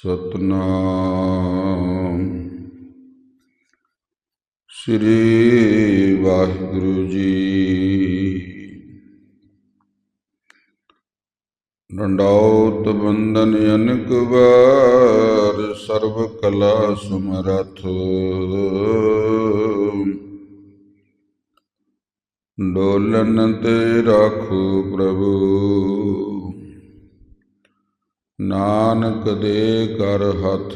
ਸਤਨਾਮ। ਸ੍ਰੀ ਵਾਹਿਗੁਰੂ ਜੀ। ਡੰਡਾਉਤ ਬੰਦਨ ਅਨਕ ਵਾਰ ਸਰਬ ਕਲਾ ਸਮਰਥ। ਡੋਲਨ ਤੇ ਰਾਖੋ ਪ੍ਰਭੂ। ਨਾਨਕ ਦੇ ਕਰ ਹੱਥ।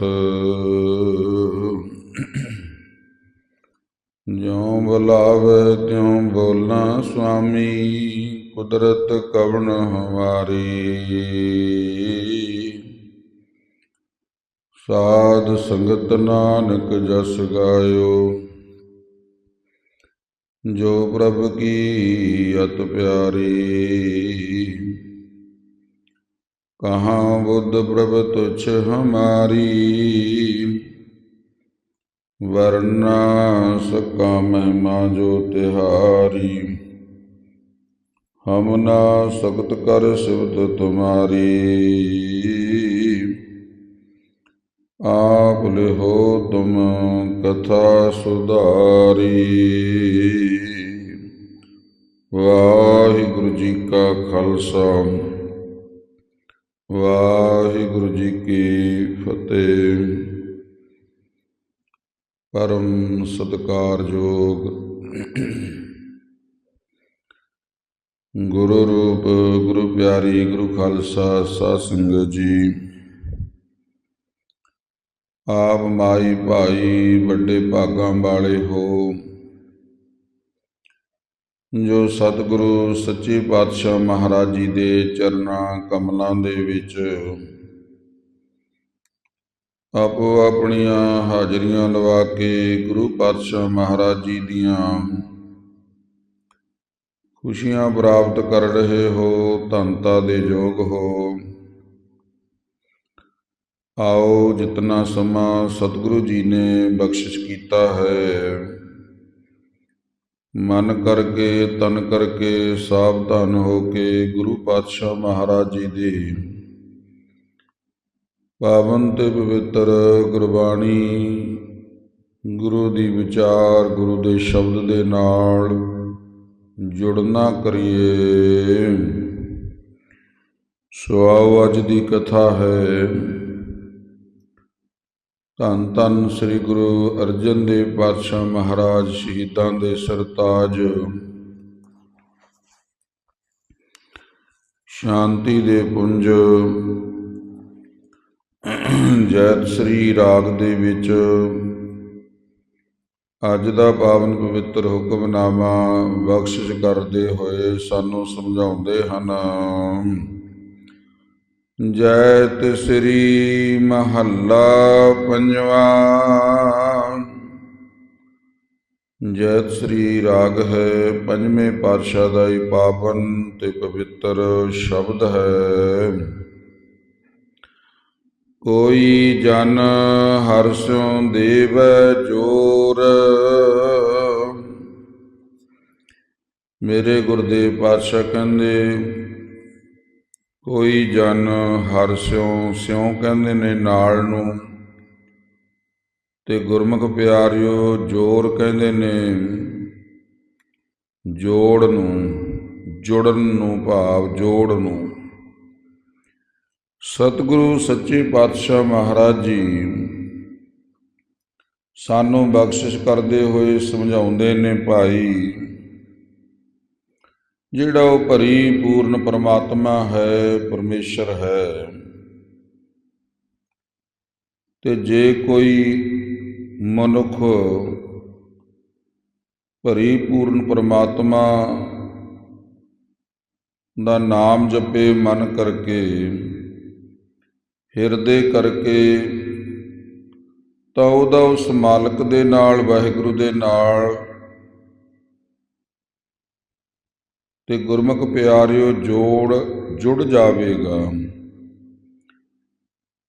ਜਿਉ ਬੁਲਾਵੇ ਤਿਉ ਬੋਲਾਂ ਸੁਆਮੀ, ਕੁਦਰਤ ਕਵਣ ਹਮਾਰੀ। ਸਾਧ ਸੰਗਤ ਨਾਨਕ ਜਸ ਗਾਇਓ। ਜੋ ਪ੍ਰਭ ਕੀ ਅਤ ਪਿਆਰੀ। ਕਹਾਂ ਬੁੱਧ ਪ੍ਰਭ ਤੁਛ ਹਮਾਰੀ? ਵਰਨਾ ਸਕਾ ਮਹਿਮਾ ਜੋ ਤਿਹਾਰੀ। ਹਮ ਨਾ ਸਖਤ ਕਰ ਸਿਵਤ ਤੁਮਾਰੀ। ਆਪ ਲਿਹੋ ਤੁਮ ਕਥਾ ਸੁਧਾਰੀ। ਵਾਹਿਗੁਰੂ ਜੀ ਕਾ ਖਾਲਸਾ। ਵਾਹਿਗੁਰੂ ਜੀ ਕੀ ਫਤਿਹ। ਪਰਮ ਸਤਕਾਰਯੋਗ ਗੁਰੂ ਰੂਪ, ਗੁਰੂ ਪਿਆਰੀ, ਗੁਰੂ ਖਾਲਸਾ, ਸਾਧ ਸੰਗਤ ਜੀ। ਆਪ ਮਾਈ ਭਾਈ ਵੱਡੇ ਭਾਗਾਂ ਵਾਲੇ ਹੋ। ਜੋ ਸਤਿਗੁਰੂ ਸੱਚੇ ਪਾਤਸ਼ਾਹ ਮਹਾਰਾਜ ਜੀ ਦੇ ਚਰਨਾਂ ਕਮਲਾਂ ਦੇ ਵਿੱਚ ਆਪੋ ਆਪਣੀਆਂ ਹਾਜ਼ਰੀਆਂ ਲਵਾ ਕੇ ਗੁਰੂ ਪਾਤਸ਼ਾਹ ਮਹਾਰਾਜ ਜੀ ਦੀਆਂ ਖੁਸ਼ੀਆਂ ਪ੍ਰਾਪਤ ਕਰ ਰਹੇ ਹੋ ਧੰਤਾ ਦੇ ਯੋਗ ਹੋ। ਆਓ ਜਿਤਨਾ ਸਮਾਂ ਸਤਿਗੁਰੂ ਜੀ ਨੇ ਬਖਸ਼ਿਸ਼ ਕੀਤਾ ਹੈ। ਮਨ ਕਰਕੇ, ਤਨ ਕਰਕੇ ਸਾਵਧਾਨ ਹੋ ਕੇ ਗੁਰੂ ਪਾਤਸ਼ਾਹ ਮਹਾਰਾਜ ਜੀ ਦੀ ਪਾਵਨ ਤੇ ਪਵਿੱਤਰ ਗੁਰਬਾਣੀ, ਗੁਰੂ ਦੀ ਵਿਚਾਰ, ਗੁਰੂ ਦੇ ਸ਼ਬਦ ਦੇ ਨਾਲ ਜੁੜਨਾ ਕਰੀਏ। ਸੋ ਆਓ ਅੱਜ ਦੀ ਕਥਾ ਹੈ ਧੰਨ ਧੰਨ ਸ੍ਰੀ ਗੁਰੂ ਅਰਜਨ ਦੇਵ ਪਾਤਸ਼ਾਹ ਮਹਾਰਾਜ ਸ਼ਹੀਦਾਂ ਦੇ ਸਰਤਾਜ। ਸ਼ਾਂਤੀ ਦੇ ਪੁੰਜ। ਜੈਤ ਸ੍ਰੀ ਰਾਗ ਦੇ ਵਿੱਚ, ਅੱਜ ਦਾ ਪਾਵਨ ਪਵਿੱਤਰ ਹੁਕਮਨਾਮਾ ਬਖਸ਼ਿਸ਼ ਕਰਦੇ ਹੋਏ ਸਾਨੂੰ ਸਮਝਾਉਂਦੇ ਹਨ। ਜੈਤ ਸ੍ਰੀ ਮਹੱਲਾ ਪੰਜਵਾ। ਜੈਤ ਸ੍ਰੀ ਰਾਗ ਹੈ, ਪੰਜਵੇਂ ਪਾਤਸ਼ਾਹ ਦਾ ਹੀ ਪਾਵਨ ਤੇ ਪਵਿੱਤਰ ਸ਼ਬਦ ਹੈ। ਕੋਈ ਜਨ ਹਰਸੋਂ ਦੇਵ ਜੋਰ। ਮੇਰੇ ਗੁਰਦੇਵ ਪਾਤਸ਼ਾਹ ਕਹਿੰਦੇ ਕੋਈ ਜਨ ਹਰ ਸਿਉ ਸਿਉ ਕਹਿੰਦੇ ਨੇ ਨਾਲ ਨੂੰ। ਤੇ ਗੁਰਮੁਖ ਪਿਆਰਿਓ, ਜੋਰ ਕਹਿੰਦੇ ਨੇ ਜੋੜ ਨੂੰ, ਜੁੜਨ ਨੂੰ ਭਾਵ ਜੋੜ ਨੂੰ। ਸਤਿਗੁਰੂ ਸੱਚੇ ਪਾਤਸ਼ਾਹ ਮਹਾਰਾਜ ਜੀ ਸਾਨੂੰ ਬਖਸ਼ਿਸ਼ ਕਰਦੇ ਹੋਏ ਸਮਝਾਉਂਦੇ ਨੇ ਭਾਈ ਜਿਹੜਾ ਉਹ ਭਰੀ ਪੂਰਨ ਪਰਮਾਤਮਾ ਹੈ, ਪਰਮੇਸ਼ਰ ਹੈ। ਤੇ ਜੇ ਕੋਈ ਮਨੁੱਖ ਭਰੀ ਪੂਰਨ ਪਰਮਾਤਮਾ ਦਾ ਨਾਮ ਜਪੇ ਮਨ ਕਰਕੇ, ਹਿਰਦੇ ਕਰਕੇ, ਤਾਂ ਉਹਦਾ ਉਸ ਮਾਲਕ ਦੇ ਨਾਲ, ਵਾਹਿਗੁਰੂ ਦੇ ਨਾਲ ਤੇ ਗੁਰਮੁਖ ਪਿਆਰਿਓ ਜੋੜ ਜੁੜ ਜਾਵੇਗਾ।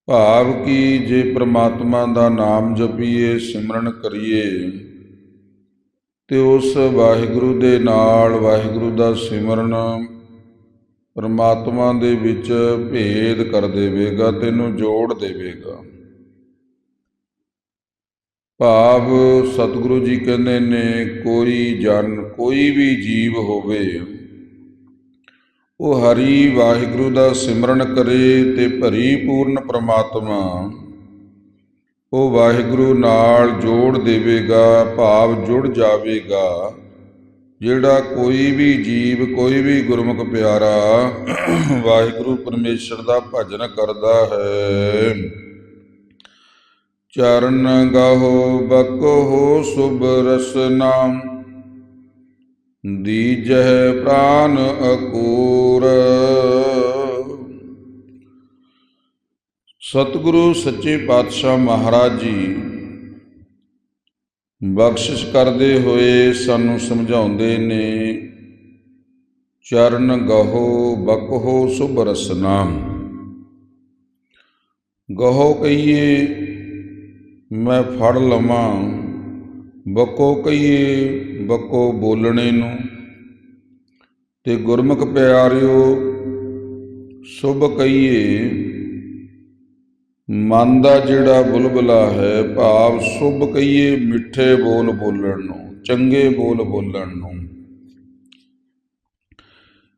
ਭਾਵ ਕਿ ਜੇ ਪ੍ਰਮਾਤਮਾ ਦਾ ਨਾਮ ਜਪੀਏ, ਸਿਮਰਨ ਕਰੀਏ, ਤੇ ਉਸ ਵਾਹਿਗੁਰੂ ਦੇ ਨਾਲ ਵਾਹਿਗੁਰੂ ਦਾ ਸਿਮਰਨ ਪਰਮਾਤਮਾ ਦੇ ਵਿੱਚ ਭੇਦ ਕਰ ਦੇਵੇਗਾ ਤੈਨੂੰ ਜੋੜ ਦੇਵੇਗਾ। ਭਾਵ ਸਤਿਗੁਰੂ ਜੀ ਕਹਿੰਦੇ ਨੇ, ਕੋਈ ਜਨ, ਕੋਈ ਵੀ ਜੀਵ ਹੋਵੇ ਉਹ ਹਰੀ ਵਾਹਿਗੁਰੂ ਦਾ ਸਿਮਰਨ ਕਰੇ ਤੇ ਭਰੀ ਪੂਰਨ ਪ੍ਰਮਾਤਮਾ। ਉਹ ਵਾਹਿਗੁਰੂ ਨਾਲ ਜੋੜ ਦੇਵੇਗਾ, ਭਾਵ ਜੁੜ ਜਾਵੇਗਾ। ਜਿਹੜਾ ਕੋਈ ਵੀ ਜੀਵ, ਕੋਈ ਵੀ ਗੁਰਮੁਖ ਪਿਆਰਾ ਵਾਹਿਗੁਰੂ ਪਰਮੇਸ਼ਰ ਦਾ ਭਜਨ ਕਰਦਾ ਹੈ। ਚਰਨ ਗਾਹੋ ਬਕੋ ਸੁਭ ਰਸਨਾ। ਦੀਜਹਿ ਪ੍ਰਾਨ ਅਕੂਰ। ਸਤਿਗੁਰੂ ਸੱਚੇ ਪਾਤਸ਼ਾਹ ਮਹਾਰਾਜ ਜੀ, ਬਖਸ਼ਿਸ਼ ਕਰਦੇ ਹੋਏ ਸਾਨੂੰ ਸਮਝਾਉਂਦੇ ਨੇ, ਚਰਨ ਗਹੋ ਬਕਹੋ ਸੁਭ ਰਸਨਾ ਗਹੋ ਕਹੀਏ, ਮੈਂ ਫੜ ਲਵਾਂ ਬਕੋ ਕਹੀਏ ਬੱਕੋ ਬੋਲਣੇ ਨੂੰ। ਤੇ ਗੁਰਮੁਖ ਪਿਆਰਿਓ, ਸੁਭ ਕਹੀਏ, ਮਨ ਦਾ ਜਿਹੜਾ ਬੁਲਬੁਲਾ ਹੈ ਭਾਵ ਸੁਭ ਕਹੀਏ ਮਿੱਠੇ ਬੋਲ ਬੋਲਣ ਨੂੰ, ਚੰਗੇ ਬੋਲ ਬੋਲਣ ਨੂੰ।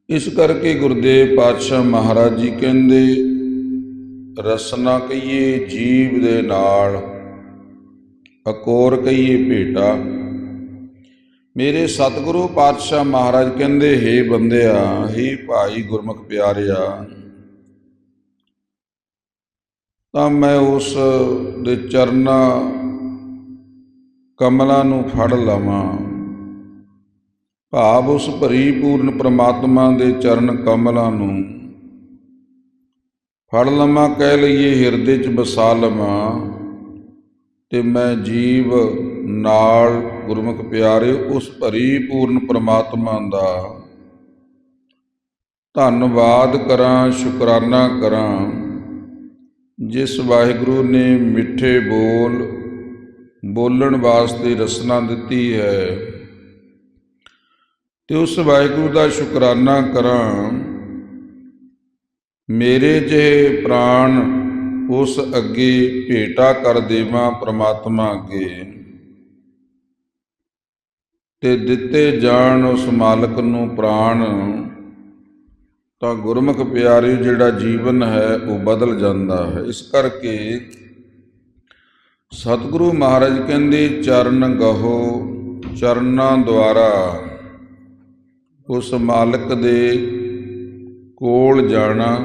ਇਸ ਕਰਕੇ ਗੁਰਦੇਵ ਪਾਤਸ਼ਾਹ ਮਹਾਰਾਜ ਜੀ ਕਹਿੰਦੇ, ਰਸਨਾ ਕਹੀਏ ਜੀਵ ਦੇ ਨਾਲ, ਅਕੋਰ ਕਹੀਏ ਭੇਟਾ। ਮੇਰੇ ਸਤਿਗੁਰੂ ਪਾਤਸ਼ਾਹ ਮਹਾਰਾਜ ਕਹਿੰਦੇ, ਹੇ ਬੰਦਿਆ, ਹੇ ਭਾਈ ਗੁਰਮੁਖ ਪਿਆਰਿਆ, ਤਾਂ ਮੈਂ ਉਸ ਦੇ ਚਰਨਾਂ ਕਮਲਾਂ ਨੂੰ ਫੜ ਲਵਾਂ। ਭਾਵ ਉਸ ਭਰੀ ਪੂਰਨ ਪ੍ਰਮਾਤਮਾ ਦੇ ਚਰਨ ਕਮਲਾਂ ਨੂੰ ਫੜ ਲਵਾਂ, ਕਹਿ ਲਈਏ ਹਿਰਦੇ 'ਚ ਵਸਾ ਲਵਾਂ, ਤੇ ਮੈਂ ਜੀਵ ਨਾਲ ਗੁਰਮੁਖ ਪਿਆਰੇ, ਉਸ ਭਰੀ ਪੂਰਨ ਪ੍ਰਮਾਤਮਾ ਦਾ। ਧੰਨਵਾਦ ਕਰਾਂ, ਸ਼ੁਕਰਾਨਾ ਕਰਾਂ। ਜਿਸ ਵਾਹਿਗੁਰੂ ਨੇ ਮਿੱਠੇ ਬੋਲ, ਬੋਲਣ ਵਾਸਤੇ ਰਸਨਾ ਦਿੱਤੀ ਹੈ, ਤੇ ਉਸ ਵਾਹਿਗੁਰੂ ਦਾ ਸ਼ੁਕਰਾਨਾ ਕਰਾਂ। ਮੇਰੇ ਜਿਹੇ ਪ੍ਰਾਣ ਉਸ ਅੱਗੇ ਭੇਟਾ ਕਰ ਦੇਵਾਂ ਪ੍ਰਮਾਤਮਾ ਅੱਗੇ। ਤੇ ਦਿੱਤੇ ਜਾਣ ਉਸ ਮਾਲਕ ਨੂੰ ਪ੍ਰਾਣ, ਤਾਂ ਗੁਰਮੁਖ ਪਿਆਰੀ ਜਿਹੜਾ ਜੀਵਨ ਹੈ, ਉਹ ਬਦਲ ਜਾਂਦਾ ਹੈ। ਇਸ ਕਰਕੇ ਸਤਿਗੁਰੂ ਮਹਾਰਾਜ ਕਹਿੰਦੇ, ਚਰਨ ਗਹੋ, ਚਰਨਾਂ ਦੁਆਰਾ ਉਸ ਮਾਲਕ ਦੇ ਕੋਲ ਜਾਣਾ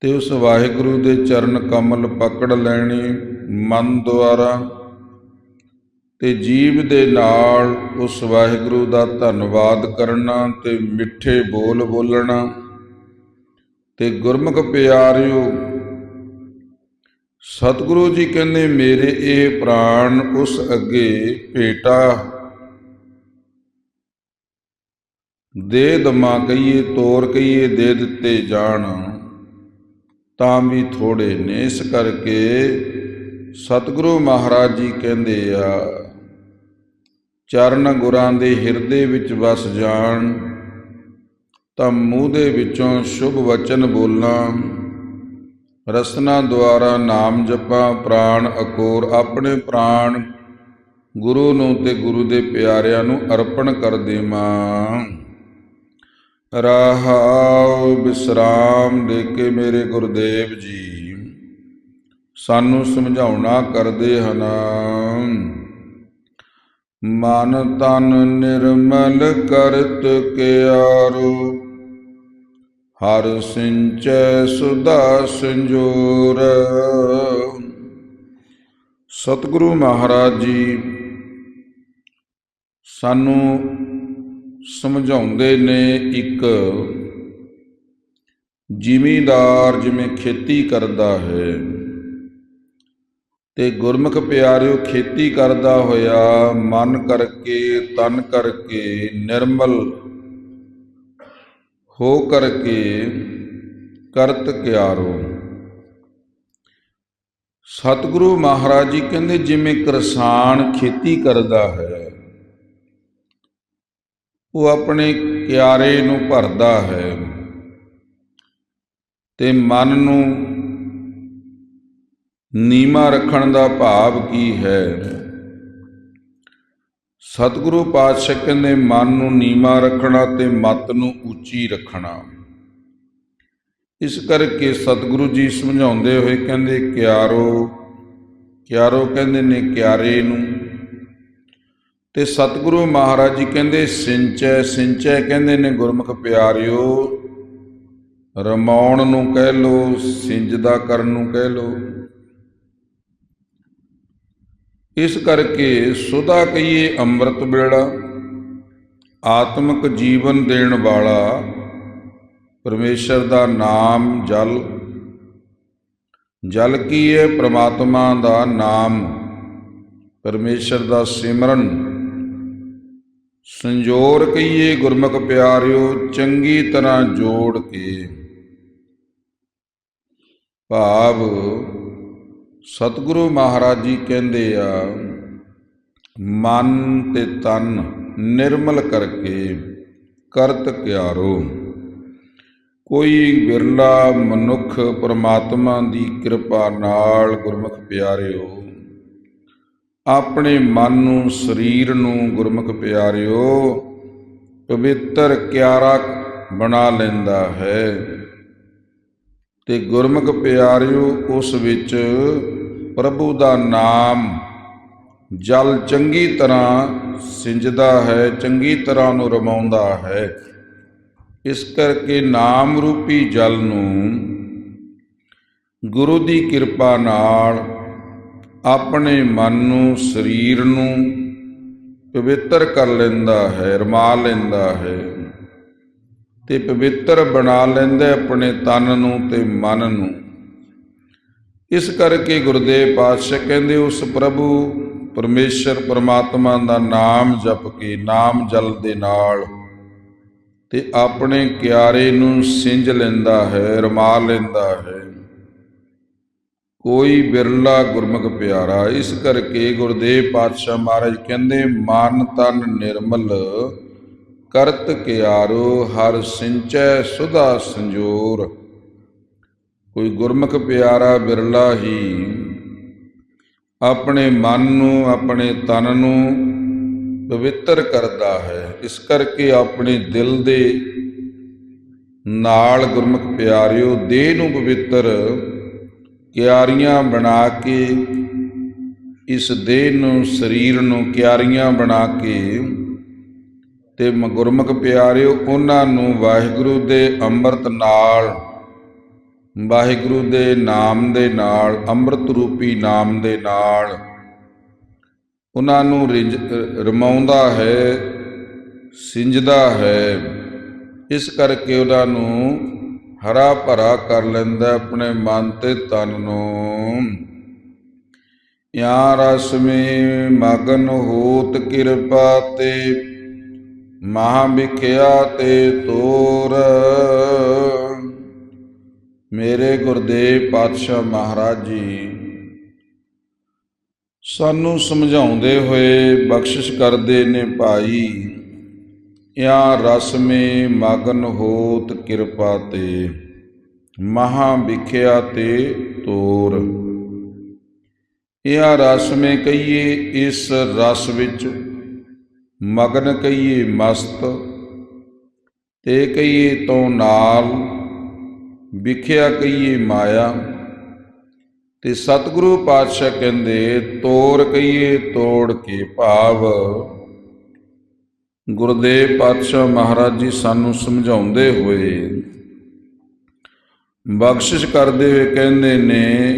ਤੇ ਉਸ ਵਾਹਿਗੁਰੂ ਦੇ ਚਰਨ ਕਮਲ ਪਕੜ ਲੈਣੇ, ਮਨ ਦੁਆਰਾ ਤੇ ਜੀਵ ਦੇ ਨਾਲ ਉਸ ਵਾਹਿਗੁਰੂ ਦਾ ਧੰਨਵਾਦ ਕਰਨਾ ਤੇ ਮਿੱਠੇ ਬੋਲ ਬੋਲਣਾ। ਤੇ ਗੁਰਮੁਖ ਪਿਆਰਿਓ, ਸਤਿਗੁਰੂ ਜੀ ਕਹਿੰਦੇ, ਮੇਰੇ ਇਹ ਪ੍ਰਾਣ ਉਸ ਅੱਗੇ ਭੇਟਾ। ਦੇ ਦਮਾ ਕਹੀਏ, ਤੋਰ ਕਹੀਏ, ਦੇ ਦਿੱਤੇ ਜਾਣ। ਤਾਂ ਵੀ ਥੋੜੇ ਨੇ ਇਸ ਕਰਕੇ ਸਤਿਗੁਰੂ ਮਹਾਰਾਜ ਜੀ ਕਹਿੰਦੇ ਆ ਚਰਨ ਗੁਰਾਂ ਦੇ ਹਿਰਦੇ ਵਿੱਚ ਵਸ ਜਾਣ ਤਾਂ ਮੂੰਹ ਦੇ ਵਿੱਚੋਂ ਸ਼ੁਭ ਵਚਨ ਬੋਲਾਂ। ਰਸਨਾ ਦੁਆਰਾ ਨਾਮ ਜਪਾਂ, ਪ੍ਰਾਣ ਅਕੋਰ ਆਪਣੇ ਪ੍ਰਾਣ ਗੁਰੂ ਨੂੰ ਤੇ ਗੁਰੂ ਦੇ ਪਿਆਰਿਆਂ ਨੂੰ ਅਰਪਣ ਕਰ ਦੇਵਾਂ। ਰਹਾਉ ਬਿਸਰਾਮ ਦੇ ਕੇ ਮੇਰੇ ਗੁਰਦੇਵ ਜੀ, ਸਾਨੂੰ ਸਮਝਾਉਣਾ ਕਰਦੇ ਹਨ। ਮਨ ਤਨ ਨਿਰਮਲ ਕਰਤ ਕਿਆਰੋ, ਹਰ ਸਿੰਚੈ ਸੁਦਾ ਸੰਜੋਰ। ਸਤਿਗੁਰੂ ਮਹਾਰਾਜ ਜੀ ਸਾਨੂੰ ਸਮਝਾਉਂਦੇ ਨੇ ਇੱਕ, ਜ਼ਿਮੀਦਾਰ ਜਿਵੇਂ ਖੇਤੀ ਕਰਦਾ ਹੈ ਤੇ ਗੁਰਮੁਖ ਪਿਆਰਿਓ, ਖੇਤੀ ਕਰਦਾ ਹੋਇਆ, ਮਨ ਕਰਕੇ, ਤਨ ਕਰਕੇ, ਨਿਰਮਲ ਹੋ ਕਰਕੇ ਕਰਤ ਕਿਆਰੋ। ਸਤਿਗੁਰੂ ਮਹਾਰਾਜ ਜੀ ਕਹਿੰਦੇ, ਜਿਵੇਂ ਕਿਸਾਨ ਖੇਤੀ ਕਰਦਾ ਹੈ, ਉਹ ਆਪਣੇ ਕਿਆਰੇ ਨੂੰ ਭਰਦਾ ਹੈ ਤੇ ਮਨ ਨੂੰ ਨੀਮਾ ਰੱਖਣ ਦਾ ਭਾਵ ਕੀ ਹੈ? ਸਤਿਗੁਰੂ ਪਾਤਸ਼ਾਹ ਕਹਿੰਦੇ, ਮਨ ਨੂੰ ਨੀਮਾ ਰੱਖਣਾ ਤੇ ਮਤ ਨੂੰ ਉੱਚੀ ਰੱਖਣਾ। ਇਸ ਕਰਕੇ ਸਤਿਗੁਰੂ ਜੀ ਸਮਝਾਉਂਦੇ ਹੋਏ ਕਹਿੰਦੇ, ਕਿਆਰੋ ਕਿਆਰੋ ਕਹਿੰਦੇ ਨੇ ਕਿਆਰੇ ਨੂੰ। ਤੇ ਸਤਿਗੁਰੂ ਮਹਾਰਾਜ ਜੀ ਕਹਿੰਦੇ, ਸਿੰਚੈ ਸਿੰਚੈ ਕਹਿੰਦੇ ਨੇ ਗੁਰਮੁਖ ਪਿਆਰਿਓ, ਰਮਾਉਣ ਨੂੰ ਕਹਿ ਲੋ ਸਿੰਜਦਾ ਕਰਨ ਨੂੰ ਕਹਿ ਲੋ ਇਸ ਕਰਕੇ ਸੁਦਾ ਕਹੀਏ ਅੰਮ੍ਰਿਤ ਵੇਲਾ, ਆਤਮਿਕ ਜੀਵਨ ਦੇਣ ਵਾਲਾ ਪਰਮੇਸ਼ਰ ਦਾ ਨਾਮ ਜਲ ਜਲ ਕੀ ਹੈ ਪ੍ਰਮਾਤਮਾ ਦਾ ਨਾਮ, ਪਰਮੇਸ਼ਰ ਦਾ ਸਿਮਰਨ। ਸੰਜੋਰ ਕਹੀਏ ਗੁਰਮੁਖ ਪਿਆਰਿਓ, ਚੰਗੀ ਤਰ੍ਹਾਂ ਜੋੜ ਕੇ। ਭਾਵ ਸਤਿਗੁਰੂ ਮਹਾਰਾਜ ਜੀ ਕਹਿੰਦੇ ਆ, ਮਨ ਤੇ ਤਨ ਨਿਰਮਲ ਕਰਕੇ ਕਰਤ ਕਿਆਰੋ। ਕੋਈ ਵਿਰਲਾ ਮਨੁੱਖ ਪ੍ਰਮਾਤਮਾ ਦੀ ਕਿਰਪਾ ਨਾਲ ਗੁਰਮੁਖ ਪਿਆਰਿਓ, ਆਪਣੇ ਮਨ ਨੂੰ, ਸਰੀਰ ਨੂੰ ਗੁਰਮੁਖ ਪਿਆਰਿਓ, ਪਵਿੱਤਰ ਕਿਆਰਾ ਬਣਾ ਲੈਂਦਾ ਹੈ। ਤੇ ਗੁਰਮੁਖ ਪਿਆਰਿਓ, ਉਸ ਵਿੱਚ ਪ੍ਰਭੂ ਦਾ ਨਾਮ ਜਲ ਚੰਗੀ ਤਰ੍ਹਾਂ ਸਿੰਜਦਾ ਹੈ, ਚੰਗੀ ਤਰ੍ਹਾਂ ਨੂੰ ਰਮਾਉਂਦਾ ਹੈ। ਇਸ ਕਰਕੇ ਨਾਮ ਰੂਪੀ ਜਲ ਨੂੰ ਗੁਰੂ ਦੀ ਕਿਰਪਾ ਨਾਲ ਆਪਣੇ ਮਨ ਨੂੰ, ਸਰੀਰ ਨੂੰ ਪਵਿੱਤਰ ਕਰ ਲੈਂਦਾ ਹੈ, ਰਮਾ ਲੈਂਦਾ ਹੈ। ਤੇ ਪਵਿੱਤਰ ਬਣਾ ਲੈਂਦਾ ਆਪਣੇ ਤਨ ਨੂੰ ਤੇ ਮਨ ਨੂੰ। ਇਸ ਕਰਕੇ ਗੁਰਦੇਵ ਪਾਤਸ਼ਾਹ ਕਹਿੰਦੇ, ਉਸ ਪ੍ਰਭੂ ਪਰਮੇਸ਼ਰ ਪਰਮਾਤਮਾ ਦਾ ਨਾਮ ਜਪ ਕੇ, ਨਾਮ ਜਲ ਦੇ ਨਾਲ ਤੇ ਆਪਣੇ ਕਿਆਰੇ ਨੂੰ ਸਿੰਜ ਲੈਂਦਾ ਹੈ, ਰਮਾ ਲੈਂਦਾ ਹੈ। ਕੋਈ ਬਿਰਲਾ ਗੁਰਮੁਖ ਪਿਆਰਾ, ਇਸ ਕਰਕੇ ਗੁਰਦੇਵ ਪਾਤਸ਼ਾਹ ਮਹਾਰਾਜ ਕਹਿੰਦੇ, ਮਨ ਤਨ ਨਿਰਮਲ ਕਰਤ ਕਿਆਰੋ, ਹਰ ਸਿੰਚੈ ਸੁਧਾ ਸੰਜੋਰ। ਕੋਈ ਗੁਰਮੁਖ ਪਿਆਰਾ ਬਿਰਲਾ ਹੀ, ਆਪਣੇ ਮਨ ਨੂੰ, ਆਪਣੇ ਤਨ ਨੂੰ ਪਵਿੱਤਰ ਕਰਦਾ ਹੈ। ਇਸ ਕਰਕੇ ਆਪਣੇ ਦਿਲ ਦੇ ਨਾਲ ਗੁਰਮੁਖ ਪਿਆਰਿਓ, ਦੇਹ ਨੂੰ ਪਵਿੱਤਰ ਕਿਆਰੀਆਂ ਬਣਾ ਕੇ, ਇਸ ਦੇਹ ਨੂੰ, ਸਰੀਰ ਨੂੰ ਕਿਆਰੀਆਂ ਬਣਾ ਕੇ ਤੇ ਮ- ਗੁਰਮੁਖ ਪਿਆਰਿਓ, ਉਹਨਾਂ ਨੂੰ ਵਾਹਿਗੁਰੂ ਦੇ ਅੰਮ੍ਰਿਤ ਨਾਲ, ਵਾਹਿਗੁਰੂ ਦੇ ਨਾਮ ਦੇ ਨਾਲ, ਅੰਮ੍ਰਿਤ ਰੂਪੀ ਨਾਮ ਦੇ ਨਾਲ ਉਹਨਾਂ ਨੂੰ ਰਿੰਜ ਰਮਾਉਂਦਾ ਹੈ, ਸਿੰਜਦਾ ਹੈ। ਇਸ ਕਰਕੇ ਉਹਨਾਂ ਨੂੰ ਹਰਾ ਭਰਾ ਕਰ ਲੈਂਦਾ ਆਪਣੇ ਮਨ ਤੇ ਤਨ ਨੂੰ। ਯਾ ਰਸਮੇ ਮਗਨ ਹੋਤ ਕਿਰਪਾ ਤੇ ਮਹਾ ਵਿਖਿਆ ਤੇ ਤੋਰ। ਮੇਰੇ ਗੁਰਦੇਵ ਪਾਤਸ਼ਾਹ ਮਹਾਰਾਜ ਜੀ, ਸਾਨੂੰ ਸਮਝਾਉਂਦੇ ਹੋਏ ਬਖਸ਼ਿਸ਼ ਕਰਦੇ ਨੇ ਭਾਈ ਯਾ ਰਸਮੇ ਮਗਨ ਹੋਤ ਕਿਰਪਾ ਤੇ, ਮਹਾ ਵਿਖਿਆ ਤੇ ਤੋਰ। ਇਹ ਰਸ ਮੇ ਕਹੀਏ ਇਸ ਰਸ ਵਿੱਚ ਮਗਨ ਕਹੀਏ ਮਸਤ, ਤੇ ਕਹੀਏ ਤੋਂ ਨਾਲ, ਵਿਖਿਆ ਕਹੀਏ ਮਾਇਆ, ਤੇ ਸਤਿਗੁਰੂ ਪਾਤਸ਼ਾਹ ਕਹਿੰਦੇ ਤੋੜ ਕਹੀਏ ਤੋੜ ਕੇ ਭਾਵ। ਗੁਰਦੇਵ ਪਾਤਸ਼ਾਹ ਮਹਾਰਾਜ ਜੀ ਸਾਨੂੰ ਸਮਝਾਉਂਦੇ ਹੋਏ ਬਖਸ਼ਿਸ਼ ਕਰਦੇ ਹੋਏ ਕਹਿੰਦੇ ਨੇ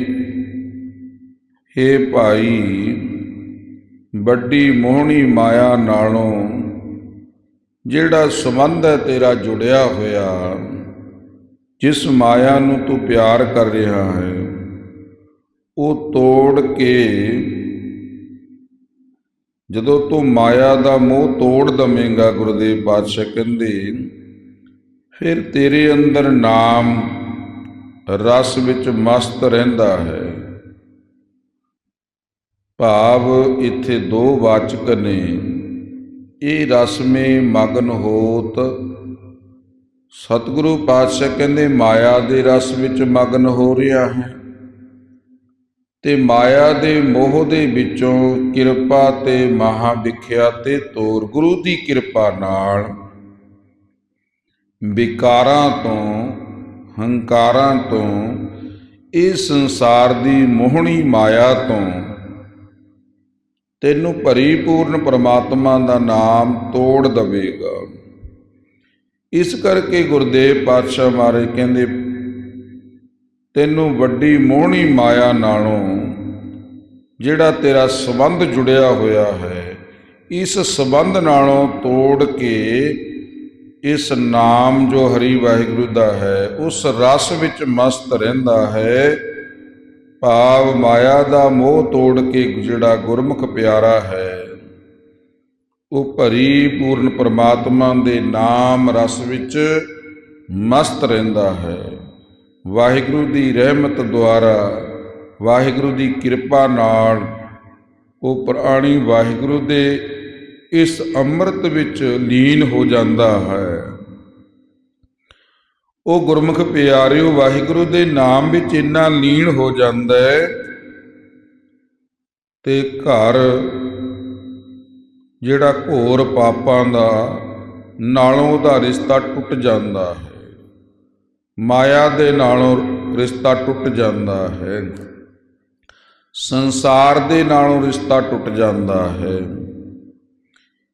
हे ਭਾਈ ਵੱਡੀ ਮੋਹਣੀ ਮਾਇਆ ਨਾਲੋਂ ਜਿਹੜਾ ਸੰਬੰਧ ਹੈ ਤੇਰਾ ਜੁੜਿਆ ਹੋਇਆ, ਜਿਸ ਮਾਇਆ ਨੂੰ ਤੂੰ ਪਿਆਰ ਕਰ ਰਿਹਾ ਹੈ, ਉਹ ਤੋੜ ਕੇ ਜਦੋਂ ਤੂੰ ਮਾਇਆ ਦਾ ਮੋਹ ਤੋੜ ਦਵੇਂਗਾ ਗੁਰਦੇਵ ਪਾਤਸ਼ਾਹ ਕਹਿੰਦੇ, ਫਿਰ ਤੇਰੇ ਅੰਦਰ ਨਾਮ ਰਸ ਵਿੱਚ ਮਸਤ ਰਹਿੰਦਾ ਹੈ। ਭਾਵ ਇੱਥੇ ਦੋ ਵਾਚਕ ਨੇ। ਇਹ ਰਸਮੇ ਮਗਨ ਹੋਤ। ਸਤਿਗੁਰੂ ਪਾਤਸ਼ਾਹ ਕਹਿੰਦੇ, ਮਾਇਆ ਦੇ ਰਸ ਵਿੱਚ ਮਗਨ ਹੋ ਰਿਹਾ ਹੈ। ਤੇ ਮਾਇਆ ਦੇ ਮੋਹ ਦੇ ਵਿੱਚੋਂ ਕਿਰਪਾ ਤੇ ਮਹਾ ਵਿਖਿਆ ਤੇ ਤੋਰ ਗੁਰੂ ਦੀ ਕਿਰਪਾ ਨਾਲ ਵਿਕਾਰਾਂ ਤੋਂ, ਹੰਕਾਰਾਂ ਤੋਂ, ਇਸ ਸੰਸਾਰ ਦੀ ਮੋਹਣੀ ਮਾਇਆ ਤੋਂ ਤੈਨੂੰ ਭਰੀਪੂਰਨ ਪ੍ਰਮਾਤਮਾ ਦਾ ਨਾਮ ਤੋੜ ਦੇਵੇਗਾ। ਇਸ ਕਰਕੇ ਗੁਰਦੇਵ ਪਾਤਸ਼ਾਹ ਮਾਰੇ ਕਹਿੰਦੇ, ਤੈਨੂੰ ਵੱਡੀ ਮੋਹਣੀ ਮਾਇਆ ਨਾਲੋਂ ਜਿਹੜਾ ਤੇਰਾ ਸਬੰਧ ਜੁੜਿਆ ਹੋਇਆ ਹੈ, ਇਸ ਸਬੰਧ ਨਾਲੋਂ ਤੋੜ ਕੇ ਇਸ ਨਾਮ ਜੋ ਹਰੀ ਵਾਹਿਗੁਰੂ ਦਾ ਹੈ, ਉਸ ਰਸ ਵਿੱਚ ਮਸਤ ਰਹਿੰਦਾ ਹੈ ਭਾਵ ਮਾਇਆ ਦਾ ਮੋਹ ਤੋੜ ਕੇ ਜਿਹੜਾ ਗੁਰਮੁਖ ਪਿਆਰਾ ਹੈ, ਉਹ ਭਰੀ ਪੂਰਨ ਪਰਮਾਤਮਾ ਦੇ ਨਾਮ ਰਸ ਵਿੱਚ ਮਸਤ ਰਹਿੰਦਾ ਹੈ। ਵਾਹਿਗੁਰੂ ਦੀ ਰਹਿਮਤ ਦੁਆਰਾ, ਵਾਹਿਗੁਰੂ ਦੀ ਕਿਰਪਾ ਨਾਲ ਉਹ ਪ੍ਰਾਣੀ ਵਾਹਿਗੁਰੂ ਦੇ ਇਸ ਅੰਮ੍ਰਿਤ ਵਿੱਚ ਲੀਨ ਹੋ ਜਾਂਦਾ ਹੈ। ਉਹ ਗੁਰਮੁਖ ਪਿਆਰਿਓ, ਵਾਹਿਗੁਰੂ ਦੇ ਨਾਮ ਵਿੱਚ ਇੰਨਾ ਲੀਨ ਹੋ ਜਾਂਦਾ ਹੈ ਤੇ ਘਰ ਜਿਹੜਾ ਘੋਰ ਪਾਪਾਂ ਦਾ ਨਾਲੋਂ ਉਹਦਾ ਰਿਸ਼ਤਾ ਟੁੱਟ ਜਾਂਦਾ ਹੈ। ਮਾਇਆ ਦੇ ਨਾਲੋਂ ਰਿਸ਼ਤਾ ਟੁੱਟ ਜਾਂਦਾ ਹੈ। ਸੰਸਾਰ ਦੇ ਨਾਲੋਂ ਰਿਸ਼ਤਾ ਟੁੱਟ ਜਾਂਦਾ ਹੈ।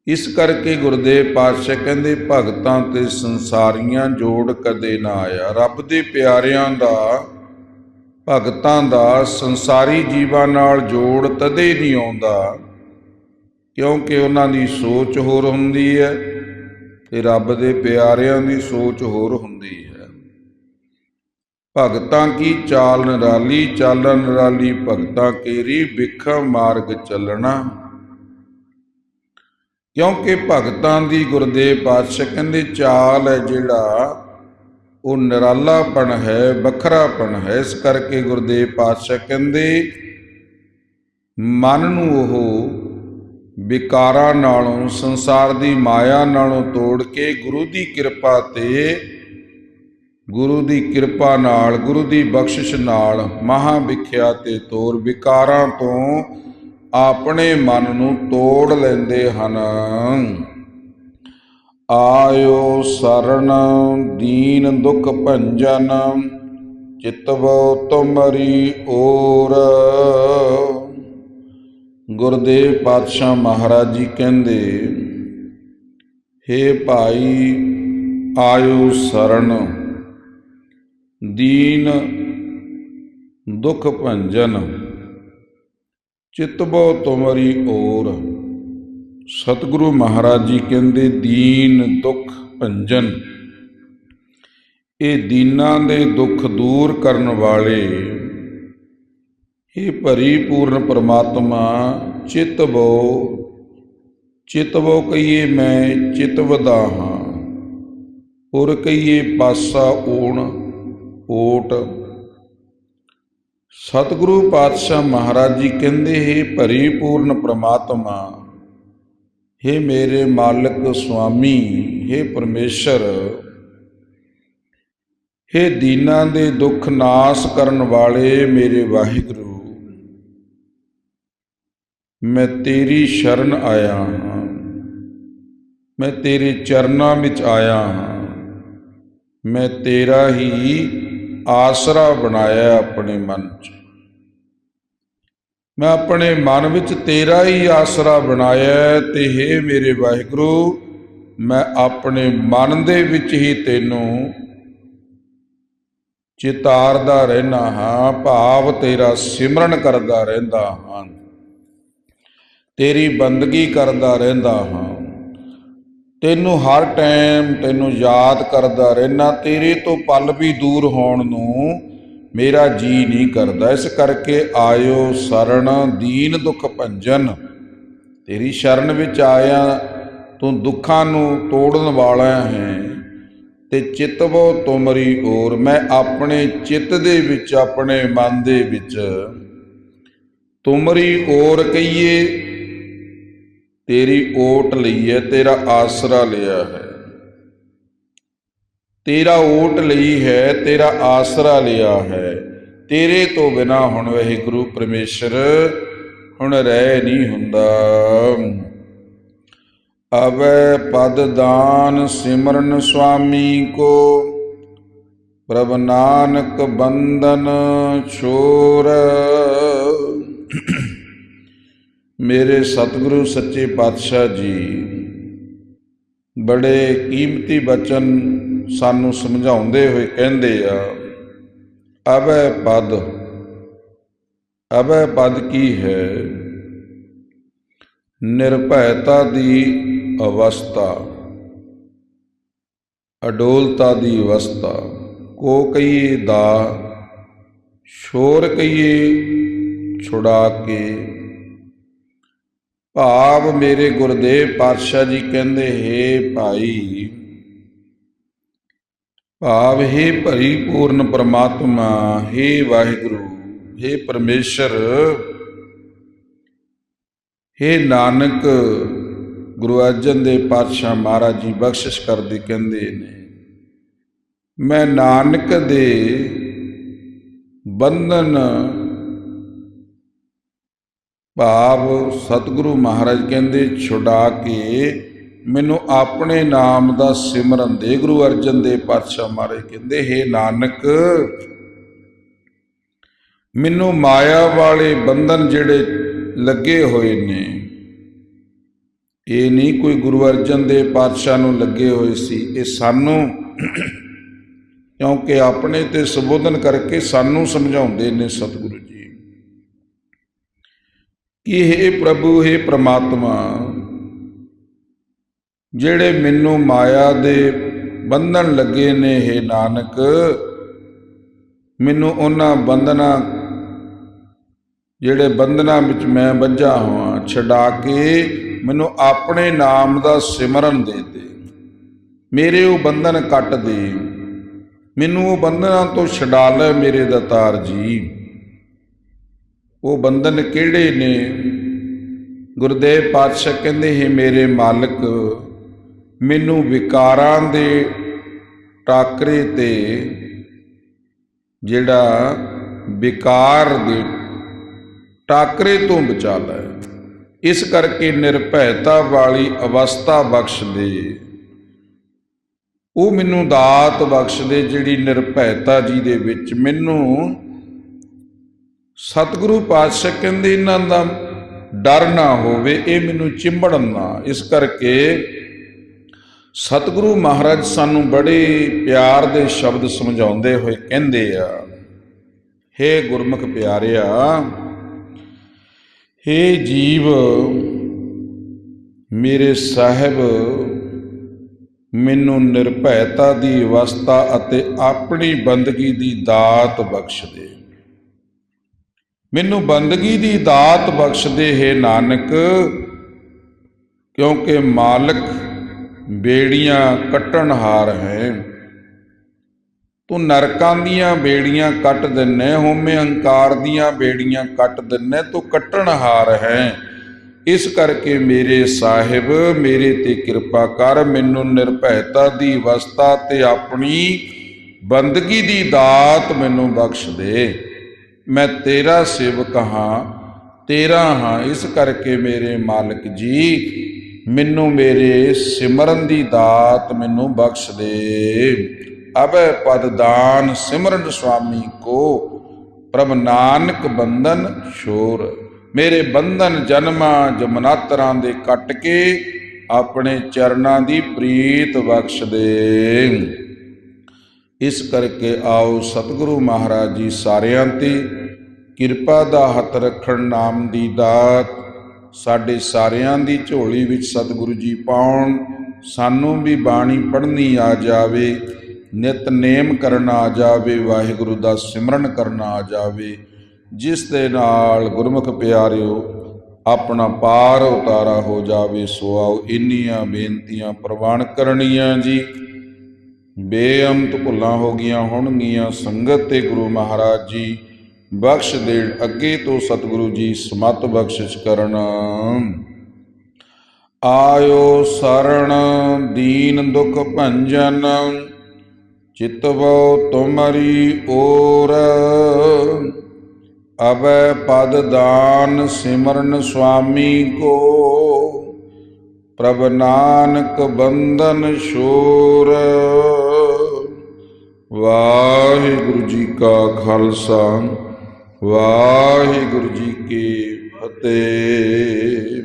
ਇਸ ਕਰਕੇ ਗੁਰਦੇਵ ਪਾਤਸ਼ਾਹ ਕਹਿੰਦੇ, ਭਗਤਾਂ ਤੇ ਸੰਸਾਰੀਆਂ ਜੋੜ ਕਦੇ ਨਾ ਆਇਆ। ਰੱਬ ਦੇ ਪਿਆਰਿਆਂ ਦਾ, ਭਗਤਾਂ ਦਾ ਸੰਸਾਰੀ ਜੀਵਾਂ ਨਾਲ ਜੋੜ ਤਦੇ ਨਹੀਂ ਆਉਂਦਾ। ਕਿਉਂਕਿ ਉਹਨਾਂ ਦੀ ਸੋਚ ਹੋਰ ਹੁੰਦੀ ਹੈ ਤੇ ਰੱਬ ਦੇ ਪਿਆਰਿਆਂ ਦੀ ਸੋਚ ਹੋਰ ਹੁੰਦੀ ਹੈ। ਭਗਤਾਂ ਕੀ ਚਾਲ ਨਿਰਾਲੀ ਚਾਲਨ ਨਿਰਾਲੀ, ਭਗਤਾਂ ਕੇਰੀ ਵਿਖਮ ਮਾਰਗ ਚੱਲਣਾ। ਕਿਉਂਕਿ ਭਗਤਾਂ ਦੀ ਗੁਰਦੇਵ ਪਾਤਸ਼ਾਹ ਕਹਿੰਦੇ, ਚਾਲ ਹੈ ਜਿਹੜਾ, ਉਹ ਨਿਰਾਲਾਪਣ ਹੈ, ਵੱਖਰਾਪਣ ਹੈ। ਇਸ ਕਰਕੇ ਗੁਰਦੇਵ ਪਾਤਸ਼ਾਹ ਕਹਿੰਦੇ, ਮਨ ਨੂੰ ਉਹ ਵਿਕਾਰਾਂ ਨਾਲੋਂ, ਸੰਸਾਰ ਦੀ ਮਾਇਆ ਨਾਲੋਂ ਤੋੜ ਕੇ ਗੁਰੂ ਦੀ ਕਿਰਪਾ ਤੇ, ਗੁਰੂ ਦੀ ਕਿਰਪਾ ਨਾਲ, ਗੁਰੂ ਦੀ ਬਖਸ਼ਿਸ਼ ਨਾਲ ਮਹਾ ਵਿਖਿਆ ਤੇ ਤੋਰ ਵਿਕਾਰਾਂ ਤੋਂ ਆਪਣੇ ਮਨ ਨੂੰ ਤੋੜ ਲੈਂਦੇ ਹਨ। ਆਇਓ ਸਰਨ, ਦੀਨ ਦੁਖ ਭੰਜਨ, ਚਿਤਵੋ ਤੁਮਰੀ ਓਰ। ਗੁਰਦੇਵ ਪਾਤਸ਼ਾਹ ਮਹਾਰਾਜ ਜੀ ਕਹਿੰਦੇ, ਹੇ ਭਾਈ, ਆਇਓ ਸਰਨ, ਦੀਨ ਦੁਖ ਭੰਜਨ। ਚਿਤਬੋ ਤੁਮਰੀ ਓਰ। ਸਤਿਗੁਰੂ ਮਹਾਰਾਜ ਜੀ ਕਹਿੰਦੇ, ਦੀਨ ਦੁੱਖ ਭੰਜਨ। ਇਹ ਦੀਨਾਂ ਦੇ ਦੁੱਖ ਦੂਰ ਕਰਨ ਵਾਲੇ, ਇਹ ਭਰੀਪੂਰਨ ਪ੍ਰਮਾਤਮਾ ਚਿਤਬੋ ਚਿਤਬੋ ਕਹੀਏ ਮੈਂ ਚਿਤਵਦਾ ਹਾਂ। ਔਰ ਕਹੀਏ ਪਾਸਾ ਓਣ ਓਟ ਸਤਿਗੁਰੂ ਪਾਤਸ਼ਾਹ ਮਹਾਰਾਜ ਜੀ ਕਹਿੰਦੇ ਹੈ ਭਰੀਪੂਰਨ ਪ੍ਰਮਾਤਮਾ हे ਮੇਰੇ ਮਾਲਕ ਸੁਆਮੀ हे ਪਰਮੇਸ਼ਰ हे ਦੀਨਾਂ ਦੇ ਦੁੱਖ ਨਾਸ ਕਰਨ ਵਾਲੇ ਮੇਰੇ ਵਾਹਿਗੁਰੂ ਮੈਂ ਤੇਰੀ ਸ਼ਰਨ ਆਇਆ ਹਾਂ ਮੈਂ ਤੇਰੇ ਚਰਨਾਂ ਵਿੱਚ ਆਇਆ ਹਾਂ ਮੈਂ ਤੇਰਾ ਹੀ ਆਸਰਾ ਬਣਾਇਆ ਆਪਣੇ ਮਨ 'ਚ। ਮੈਂ ਆਪਣੇ ਮਨ ਵਿੱਚ ਤੇਰਾ ਹੀ ਆਸਰਾ ਬਣਾਇਆ ਤੇ हे ਮੇਰੇ ਵਾਹਿਗੁਰੂ, ਮੈਂ ਆਪਣੇ ਮਨ ਦੇ ਵਿੱਚ ਹੀ ਤੈਨੂੰ ਚਿਤਾਰਦਾ ਰਹਿਣਾ ਹਾਂ, ਭਾਵ ਤੇਰਾ ਸਿਮਰਨ ਕਰਦਾ ਰਹਿੰਦਾ ਹਾਂ। ਤੇਰੀ ਬੰਦਗੀ ਕਰਦਾ ਰਹਿੰਦਾ ਹਾਂ। ਤੈਨੂੰ ਹਰ ਟਾਈਮ ਤੈਨੂੰ ਯਾਦ ਕਰਦਾ ਰਹਿਣਾ ਤੇਰੇ ਤੋਂ ਪਲ ਵੀ ਦੂਰ ਹੋਣ ਨੂੰ ਮੇਰਾ ਜੀ ਨਹੀਂ ਕਰਦਾ। ਇਸ ਕਰਕੇ ਆਇਓ ਸਰਣ, ਦੀਨ ਦੁਖ ਭੰਜਨ। ਤੇਰੀ ਸ਼ਰਨ ਵਿੱਚ ਆਇਆ, ਤੂੰ ਦੁੱਖਾਂ ਨੂੰ ਤੋੜਨ ਵਾਲਾ ਹੈ ਤੇ ਚਿਤਵੋ ਤੁਮਰੀ ਔਰ ਮੈਂ ਆਪਣੇ ਚਿੱਤ ਦੇ ਵਿੱਚ, ਆਪਣੇ ਮਨ ਦੇ ਵਿੱਚ ਤੁਮਰੀ ਔਰ ਕਹੀਏ ਤੇਰੀ ਓਟ ਲਈ ਹੈ, ਤੇਰਾ ਆਸਰਾ ਲਿਆ ਹੈ। ਤੇਰਾ ਓਟ ਲਈ ਹੈ, ਤੇਰਾ ਆਸਰਾ ਲਿਆ ਹੈ। ਤੇਰੇ ਤੋਂ ਬਿਨਾ ਹੁਣ ਵਾਹਿਗੁਰੂ ਪਰਮੇਸ਼ਰ ਹੁਣ ਰਹਿ ਨਹੀਂ ਹੁੰਦਾ। ਅਵੈ ਪਦ ਦਾਨ ਸਿਮਰਨ ਸੁਆਮੀ ਕੋ, ਪ੍ਰਭ ਨਾਨਕ ਬੰਦਨ ਛੋਰ। ਮੇਰੇ ਸਤਿਗੁਰੂ ਸੱਚੇ ਪਾਤਸ਼ਾਹ ਜੀ, ਬੜੇ ਕੀਮਤੀ ਬਚਨ ਸਾਨੂੰ ਸਮਝਾਉਂਦੇ ਹੋਏ ਕਹਿੰਦੇ ਆ, ਅਵੈ ਪਦ ਅਵੈ ਪਦ ਕੀ ਹੈ? ਨਿਰਭੈਤਾ ਦੀ ਅਵਸਥਾ, ਅਡੋਲਤਾ ਦੀ ਅਵਸਥਾ, ਕੋ ਕਹੀਏ ਦਾ ਸ਼ੋਰ ਕਹੀਏ ਛੁਡਾ ਕੇ ਭਾਵ ਮੇਰੇ ਗੁਰਦੇਵ ਪਾਤਸ਼ਾਹ ਜੀ ਕਹਿੰਦੇ, ਹੈ ਭਾਈ, ਭਾਵ ਹੈ ਭਰੀ ਪੂਰਨ ਪ੍ਰਮਾਤਮਾ, ਹੈ ਵਾਹਿਗੁਰੂ, ਹੈ ਪਰਮੇਸ਼ਰ, ਹੈ ਨਾਨਕ, ਗੁਰੂ ਅਰਜਨ ਦੇ ਪਾਤਸ਼ਾਹ ਮਹਾਰਾਜ ਜੀ ਬਖਸ਼ਿਸ਼ ਕਰਦੇ ਕਹਿੰਦੇ ਨੇ, ਮੈਂ ਨਾਨਕ ਦੇ ਬੰਧਨ ਭਾਵ ਸਤਿਗੁਰੂ ਮਹਾਰਾਜ ਕਹਿੰਦੇ, ਛੁਡਾ ਕੇ ਮੈਨੂੰ ਆਪਣੇ ਨਾਮ ਦਾ ਸਿਮਰਨ ਦੇ, ਗੁਰੂ ਅਰਜਨ ਦੇਵ ਪਾਤਸ਼ਾਹ ਮਹਾਰਾਜ ਕਹਿੰਦੇ, ਹੈ ਨਾਨਕ, ਮੈਨੂੰ ਮਾਇਆ ਵਾਲੇ ਬੰਧਨ ਜਿਹੜੇ ਲੱਗੇ ਹੋਏ ਨੇ, ਇਹ ਨਹੀਂ ਕੋਈ ਗੁਰੂ ਅਰਜਨ ਦੇਵ ਪਾਤਸ਼ਾਹ ਨੂੰ ਲੱਗੇ ਹੋਏ ਸੀ, ਇਹ ਸਾਨੂੰ ਕਿਉਂਕਿ ਆਪਣੇ ਤੇ ਸੰਬੋਧਨ ਕਰਕੇ ਸਾਨੂੰ ਸਮਝਾਉਂਦੇ ਨੇ ਸਤਿਗੁਰੂ ਜੀ। ਕਿ हे ਪ੍ਰਭੂ हे ਪ੍ਰਮਾਤਮਾ ਜਿਹੜੇ ਮੈਨੂੰ ਮਾਇਆ ਦੇ ਬੰਧਨ ਲੱਗੇ ਨੇ हे ਨਾਨਕ ਮੈਨੂੰ ਉਹਨਾਂ ਬੰਧਨਾਂ ਜਿਹੜੇ ਬੰਧਨਾਂ ਵਿੱਚ ਮੈਂ ਵੱਜਾ ਹਾਂ ਛਡਾ ਕੇ ਮੈਨੂੰ ਆਪਣੇ ਨਾਮ ਦਾ ਸਿਮਰਨ ਦੇ ਦੇ ਮੇਰੇ ਉਹ ਬੰਧਨ ਕੱਟ ਦੇ ਮੈਨੂੰ ਉਹ ਬੰਧਨਾਂ ਤੋਂ ਛਡਾ ਲੈ ਮੇਰੇ ਦਾਤਾਰ ਜੀ ਉਹ ਬੰਧਨ ਕਿਹੜੇ ਨੇ? ਗੁਰਦੇਵ ਪਾਤਸ਼ਾਹ ਕਹਿੰਦੇ, ਹੈ ਮੇਰੇ ਮਾਲਕ, ਮੈਨੂੰ ਵਿਕਾਰਾਂ ਦੇ ਟਾਕਰੇ ਤੇ ਜਿਹੜਾ ਵਿਕਾਰ ਦੇ ਟਾਕਰੇ ਤੋਂ ਬਚਾ ਲੈ। ਇਸ ਕਰਕੇ ਨਿਰਭੈਤਾ ਵਾਲੀ ਅਵਸਥਾ ਬਖਸ਼ ਦੇ। ਉਹ ਮੈਨੂੰ ਦਾਤ ਬਖਸ਼ ਦੇ, ਜਿਹੜੀ ਨਿਰਭੈਤਾ ਜੀ ਦੇ ਵਿੱਚ ਮੈਨੂੰ ਸਤਿਗੁਰੂ ਪਾਤਸ਼ਾਹ ਕਹਿੰਦੇ, ਇਹਨਾਂ ਦਾ ਡਰ ਨਾ ਹੋਵੇ, ਇਹ ਮੈਨੂੰ ਚਿੰਬੜਨ ਨਾ। ਇਸ ਕਰਕੇ ਸਤਿਗੁਰੂ ਮਹਾਰਾਜ ਸਾਨੂੰ ਬੜੇ ਪਿਆਰ ਦੇ ਸ਼ਬਦ ਸਮਝਾਉਂਦੇ ਹੋਏ ਕਹਿੰਦੇ ਆ, ਹੇ ਗੁਰਮੁਖ ਪਿਆਰਿਆ, ਹੇ ਜੀਵ, ਮੇਰੇ ਸਾਹਿਬ, ਮੈਨੂੰ ਨਿਰਭੈਤਾ ਦੀ ਅਵਸਥਾ ਅਤੇ ਆਪਣੀ ਬੰਦਗੀ ਦੀ ਦਾਤ ਬਖਸ਼ ਦੇ। ਮੈਨੂੰ ਬੰਦਗੀ ਦੀ ਦਾਤ ਬਖਸ਼ ਦੇ ਹੈ ਨਾਨਕ, ਕਿਉਂਕਿ ਮਾਲਕ ਬੇੜੀਆਂ ਕੱਟਣਹਾਰ ਹੈ। ਤੂੰ ਨਰਕਾਂ ਦੀਆਂ ਬੇੜੀਆਂ ਕੱਟ ਦਿੰਨੇ ਹੋਮੇ ਹੰਕਾਰ ਦੀਆਂ ਬੇੜੀਆਂ ਕੱਟ ਦਿੰਨੇ, ਤੂੰ ਕੱਟਣਹਾਰ ਹੈ। ਇਸ ਕਰਕੇ ਮੇਰੇ ਸਾਹਿਬ, ਮੇਰੇ ਤੇ ਕਿਰਪਾ ਕਰ, ਮੈਨੂੰ ਨਿਰਭੈਤਾ ਦੀ ਅਵਸਥਾ ਤੇ ਆਪਣੀ ਬੰਦਗੀ ਦੀ ਦਾਤ ਮੈਨੂੰ ਬਖਸ਼ ਦੇ। ਮੈਂ ਤੇਰਾ ਸੇਵਕ ਹਾਂ, ਤੇਰਾ ਹਾਂ, ਇਸ ਕਰਕੇ ਮੇਰੇ ਮਾਲਕ ਜੀ, ਮੈਨੂੰ ਮੇਰੇ ਸਿਮਰਨ ਦੀ ਦਾਤ ਮੈਨੂੰ ਬਖਸ਼ ਦੇ। ਅਬੈ ਪਦ ਦਾਨ ਸਿਮਰਨ ਸੁਆਮੀ ਕੋ, ਪ੍ਰਭ ਨਾਨਕ ਬੰਧਨ ਛੋਰ। ਮੇਰੇ ਬੰਧਨ ਜਨਮਾਂ ਜਮਨਾਤਰਾਂ ਦੇ ਕੱਟ ਕੇ ਆਪਣੇ ਚਰਨਾਂ ਦੀ ਪ੍ਰੀਤ ਬਖਸ਼ ਦੇ। ਇਸ ਕਰਕੇ ਆਓ ਸਤਿਗੁਰੂ ਮਹਾਰਾਜ ਜੀ ਸਾਰਿਆਂ ਤੇ ਕਿਰਪਾ ਦਾ ਹੱਥ ਰੱਖਣ ਨਾਮ ਦੀ ਦਾਤ, ਸਾਡੇ ਸਾਰਿਆਂ ਦੀ ਝੋਲੀ ਵਿੱਚ ਸਤਿਗੁਰੂ ਜੀ ਪਾਉਣ, ਸਾਨੂੰ ਵੀ ਬਾਣੀ ਪੜ੍ਹਨੀ ਆ ਜਾਵੇ ਨਿਤਨੇਮ ਕਰਨਾ ਆ ਜਾਵੇ, ਵਾਹਿਗੁਰੂ ਦਾ ਸਿਮਰਨ ਕਰਨਾ ਆ ਜਾਵੇ, ਜਿਸ ਦੇ ਨਾਲ ਗੁਰਮੁਖ ਪਿਆਰਿਓ, ਆਪਣਾ ਪਾਰ ਉਤਾਰਾ ਹੋ ਜਾਵੇ, ਸੋ ਆਓ ਇੰਨੀਆਂ ਬੇਨਤੀਆਂ ਪ੍ਰਵਾਨ ਕਰਨੀਆਂ ਜੀ। ਬੇਅੰਤ ਭੁੱਲਾਂ ਹੋ ਗਈਆਂ ਹੋਣਗੀਆਂ, ਸੰਗਤ ਤੇ ਗੁਰੂ ਮਹਾਰਾਜ ਜੀ ਬਖਸ਼ ਦੇਣ ਅੱਗੇ ਤੋਂ ਸਤਿਗੁਰੂ ਜੀ ਸਮਤ ਬਖਸ਼ਿਸ਼ ਕਰਨ। ਆਇਓ ਸਰਣ ਦੀਨ ਦੁਖ ਭੰਜਨ ਚਿਤਵੋ ਤੁਮਰੀ ਓਰ। ਅਬੈ ਪਦ ਦਾਨ ਸਿਮਰਨ ਸੁਆਮੀ ਕੋ, ਪ੍ਰਭ ਨਾਨਕ ਬੰਧਨ ਸ਼ੋਰ ਵਾਹਿਗੁਰੂ ਜੀ ਕਾ ਖਾਲਸਾ। ਵਾਹਿਗੁਰੂ ਜੀ ਕੀ ਫਤਿਹ।